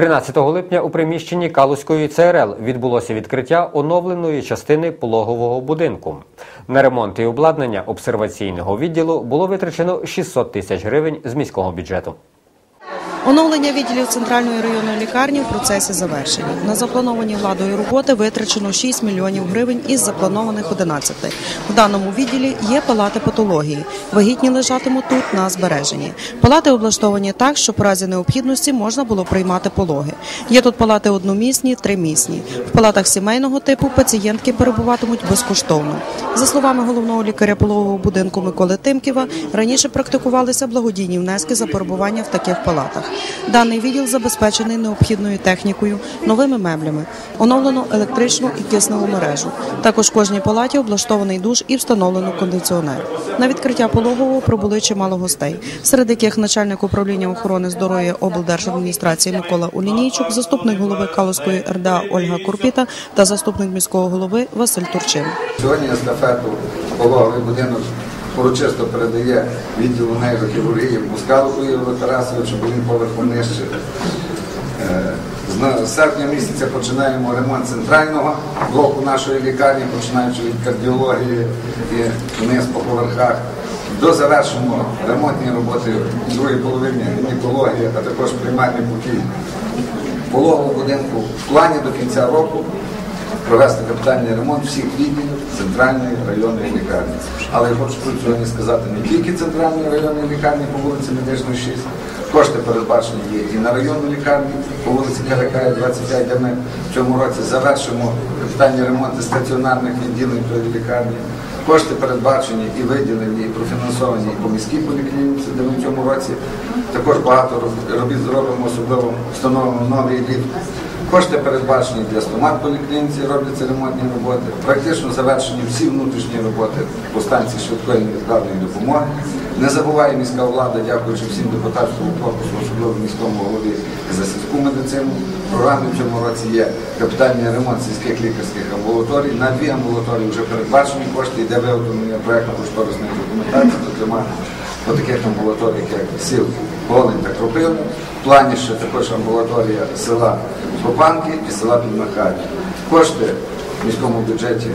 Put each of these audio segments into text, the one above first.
13 липня у приміщенні Калузької ЦРЛ відбулося відкриття оновленої частини пологового будинку. На ремонт і обладнання обсерваційного відділу було витрачено 600 тисяч гривень з міського бюджету. Оновлення відділів центральної районної лікарні в процесі завершення. На заплановані владою роботи витрачено 6 мільйонів гривень із запланованих 11. В даному відділі є палати патології. Вагітні лежатимуть тут на збереженні. Палати облаштовані так, щоб в разі необхідності можна було приймати пологи. Є тут палати одномісні, тримісні. В палатах сімейного типу пацієнтки перебуватимуть безкоштовно. За словами головного лікаря пологового будинку Миколи Тимківа, раніше практикувалися благодійні внески за перебування в таких палатах. Даний відділ забезпечений необхідною технікою, новими меблями, оновлено електричну і кисневу мережу. Також в кожній палаті облаштований душ і встановлено кондиціонер. На відкриття пологового прибули чимало гостей, серед яких начальник управління охорони здоров'я облдержадміністрації Микола Улінійчук, заступник голови Калузької РДА Ольга Курпіта та заступник міського голови Василь Турчин. Сьогодні естафету пологовий будинок урочисто передає відділу нейрохірургії Мускалку Ігору Тарасовичу, бо він поверху нижче. Е, З серпня місяця починаємо ремонт центрального блоку нашої лікарні, починаючи від кардіології і вниз по поверхах. Дозавершимо ремонтні роботи в другій половині гінекології, а також приймальні покій пологового будинку в плані до кінця року провести капітальний ремонт всіх відділів центральної районної лікарні. Але я хочу тут сьогодні сказати не тільки центральної районної лікарні по вулиці Медичної 6, кошти передбачені є і на районну лікарню по вулиці Каракая 25, де ми в цьому році завершимо капітальні ремонти стаціонарних відділень тої лікарні. Кошти передбачені і виділені, і профінансовані і по міській поліклініці, де ми в цьому році також багато робіт зробимо, особливо встановимо новий ліфт. Кошти передбачені для стомат поліклініці, робляться ремонтні роботи. Практично завершені всі внутрішні роботи по станції швидкої невідкладної допомоги. Не забуває міська влада, дякуючи всім депутатському корпусу, особливо міському голові за сільську медицину. Програмі в цьому році є капітальний ремонт сільських лікарських амбулаторій. На дві амбулаторії вже передбачені кошти, йде виготовлення проєктно-кошторисної документації, зокрема по таких амбулаторіях, як сіл Голень та Кропивна. В плані ще також амбулаторія села Пропанки і села Підмахаті. Кошти в міському бюджеті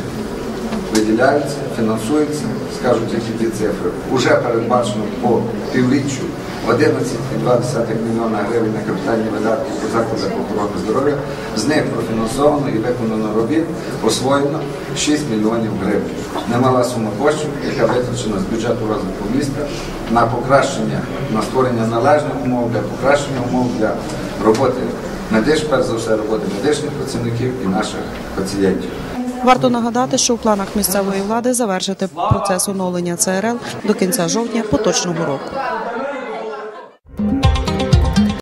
виділяються, фінансуються, скажу тільки ті цифри. Уже передбачено по півріччю 11,2 мільйона гривень на капітальні видатки по закладах охорони здоров'я. З них профінансовано і виконано робіт, освоєно 6 мільйонів гривень. Немала сума коштів, яка витрачена з бюджету розвитку міста на покращення, на створення належних умов для покращення умов для роботи медич, перш за все, роботи медичних працівників і наших пацієнтів. Варто нагадати, що в планах місцевої влади завершити процес оновлення ЦРЛ до кінця жовтня поточного року.